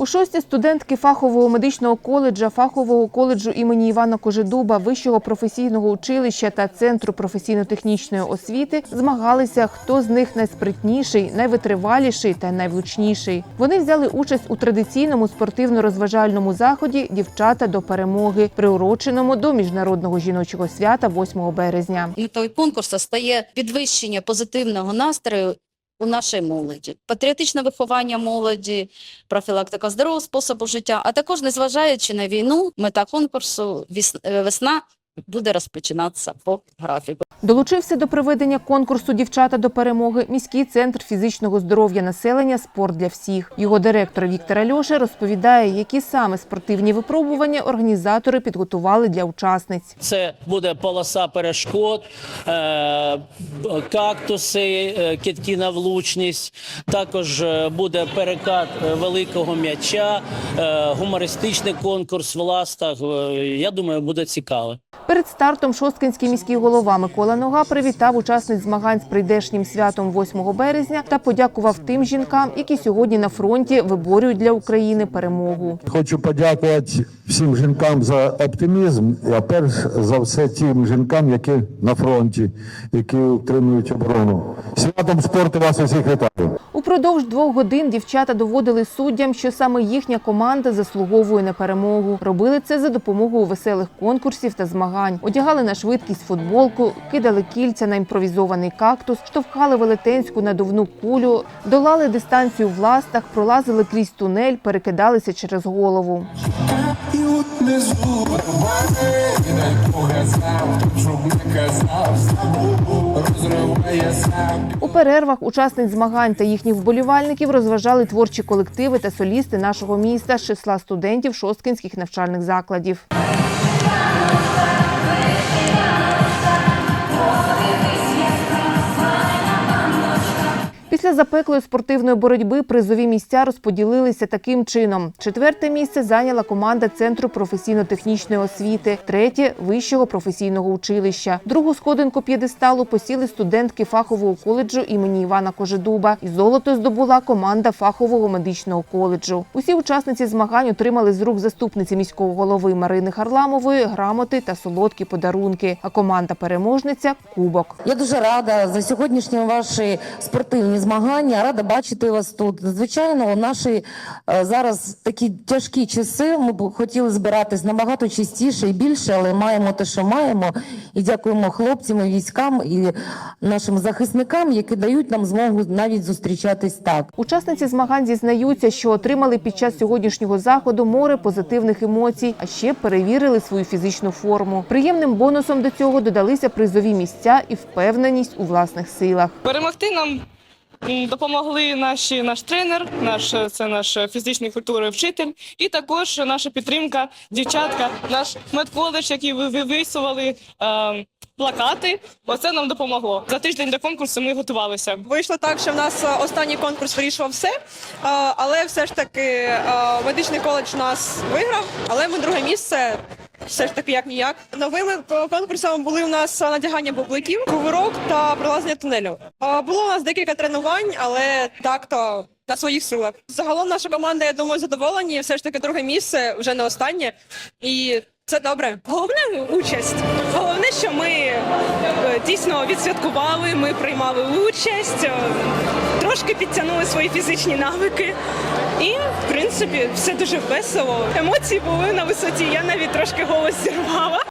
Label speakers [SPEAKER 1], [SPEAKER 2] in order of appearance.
[SPEAKER 1] У шості студентки фахового медичного коледжа, фахового коледжу імені Івана Кожедуба, вищого професійного училища та центру професійно-технічної освіти змагалися, хто з них найспритніший, найвитриваліший та найвлучніший. Вони взяли участь у традиційному спортивно-розважальному заході Дівчата до перемоги, приуроченому до міжнародного жіночого свята 8 березня.
[SPEAKER 2] Метою конкурсу стає підвищення позитивного настрою у нашій молоді, патріотичне виховання молоді, профілактика здорового способу життя, а також незважаючи на війну, мета конкурсу «Віс- е, весна буде розпочинатися по графіку.
[SPEAKER 1] Долучився до проведення конкурсу Дівчата до перемоги міський центр фізичного здоров'я населення Спорт для всіх. Його директор Віктор Альоша розповідає, які саме спортивні випробування організатори підготували для учасниць.
[SPEAKER 3] Це буде полоса перешкод, е, кактуси, е, кидки на влучність. Також е, буде перекат великого м'яча, гумористичний конкурс в ластах. Я думаю, буде цікаво.
[SPEAKER 1] Перед стартом шосткинський міський голова Микола Нога привітав учасниць змагань з прийдешнім святом 8 березня та подякував тим жінкам, які сьогодні на фронті виборюють для України перемогу.
[SPEAKER 4] Хочу подякувати всім жінкам за оптимізм, а перш за все тим жінкам, які на фронті, які утримують оборону. Святом спорту вас усіх вітаю.
[SPEAKER 1] Упродовж двох годин дівчата доводили суддям, що саме їхня команда заслуговує на перемогу. Робили це за допомогою веселих конкурсів та змагань. Одягали на швидкість футболку, кидали кільця на імпровізований кактус, штовхали велетенську надувну кулю, долали дистанцію в ластах, пролазили крізь тунель, перекидалися через голову.
[SPEAKER 5] Щоб не казав.
[SPEAKER 1] У перервах учасниць змагань та їхніх вболівальників розважали творчі колективи та солісти нашого міста з числа студентів шосткинських навчальних закладів. Після запеклої спортивної боротьби призові місця розподілилися таким чином: четверте місце зайняла команда Центру професійно-технічної освіти, третє вищого професійного училища. Другу сходинку п'єдесталу посіли студентки фахового коледжу імені Івана Кожедуба. І золото здобула команда фахового медичного коледжу. Усі учасниці змагань отримали з рук заступниці міського голови Марини Харламової грамоти та солодкі подарунки. А команда переможниця кубок.
[SPEAKER 6] Я дуже рада за сьогоднішні ваші спортивні змагання. Рада бачити вас тут. Звичайно, у наші е, зараз такі тяжкі часи. Ми б хотіли збиратись набагато частіше і більше, але маємо те, що маємо. І дякуємо хлопцям, і військам і нашим захисникам, які дають нам змогу навіть зустрічатись так.
[SPEAKER 1] Учасниці змагань зізнаються, що отримали під час сьогоднішнього заходу море позитивних емоцій, а ще перевірили свою фізичну форму. Приємним бонусом до цього додалися призові місця і впевненість у власних силах.
[SPEAKER 7] Перемогти нам допомогли наші наш тренер, наш е, це наш е, фізичної культури вчитель, і також наша підтримка, дівчатка, наш медколедж, який ви ви- висували е, плакати. Оце нам допомогло. За тиждень до конкурсу ми готувалися.
[SPEAKER 8] Вийшло так, що в нас е, останній конкурс вирішував все, але все ж таки медичний коледж нас виграв, але ми друге місце. Все ж таки, як ніяк. Новими конкурсами були у нас надягання бубликів, кувирок та пролазення тунелю. Було у нас декілька тренувань, але так то на своїх силах. Загалом наша команда, я думаю, задоволені. Все ж таки, друге місце вже не останнє, і це добре. Головне участь. Головне, що ми дійсно відсвяткували, ми приймали участь, е, трошки підтягнули свої фізичні навики. І, в принципі, все дуже весело. Емоції були на висоті. Я навіть трошки голос зірвала.